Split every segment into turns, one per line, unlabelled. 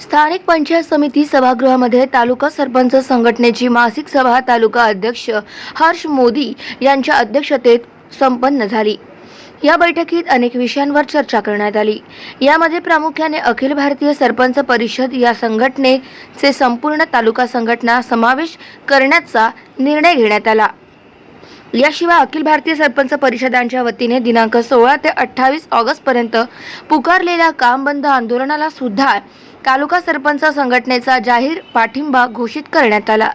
स्थानिक पंचायत समिती सभागृहामध्ये तालुका सरपंच संघटनेची मासिक सभा तालुका अध्यक्ष हर्ष मोदी यांच्या अध्यक्षतेत संपन्न झाली. या बैठकीत अनेक विषयांवर चर्चा करण्यात आली. यामध्ये प्रामुख्याने अखिल भारतीय सरपंच परिषद या संघटनेचे संपूर्ण तालुका संघटना समावेश करण्याचा निर्णय घेण्यात आला. याशिवाय अखिल भारतीय सरपंच परिषदांच्या वतीने दिनांक सोळा ते अठ्ठावीस ऑगस्ट पर्यंत पुकारलेल्या काम बंद आंदोलनाला सुद्धा तालुका सरपंच संघटनेचा जाहीर पाठिंबा घोषित करण्यात आला.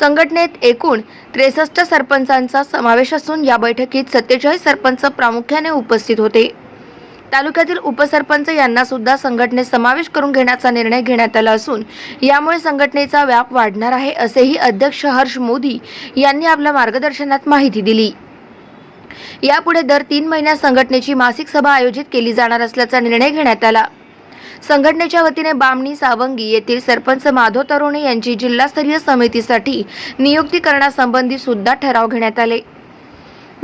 संघटनेत एकूण त्रेसष्ट सरपंचांचा समावेश असून या बैठकीत सत्तेचाळीस सरपंच प्रामुख्याने उपस्थित होते. तालुक्यातील उपसरपंच यांना सुद्धा संघटनेत समावेश करून घेण्याचा निर्णय घेण्यात आला असून यामुळे संघटनेचा व्याप वाढणार आहे असेही अध्यक्ष हर्ष मोदी यांनी आपल्या मार्गदर्शनात माहिती दिली. यापुढे दर तीन महिन्यात संघटनेची मासिक सभा आयोजित केली जाणार असल्याचा निर्णय घेण्यात आला. संघटनेच्या वतीने बामणी सावंगी येथील सरपंच माधव तरोणे यांची जिल्हास्तरीय समितीसाठी नियुक्ती करण्यासंबंधी सुद्धा ठराव घेण्यात आले.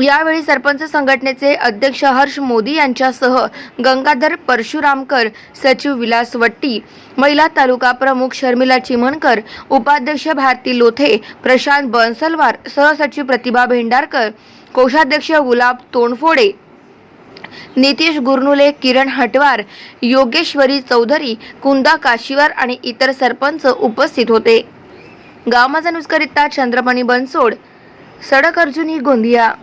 यावेळी सरपंच संघटनेचे अध्यक्ष हर्ष मोदी यांच्यासह गंगाधर परशुरामकर सचिव विलास वट्टी महिला तालुका प्रमुख शर्मिला चिमणकर उपाध्यक्ष भारती लोथे प्रशांत बनसलवार सहसचिव प्रतिभा भेंडारकर कोषाध्यक्ष गुलाब तोंडफोडे नितीश गुरनुले किरण हटवार योगेश्वरी चौधरी कुंदा काशीवार आणि इतर सरपंच उपस्थित होते. गाव माझा न्यूजकरिता चंद्रमणी बनसोड. सडक अर्जुनी गोंदिया.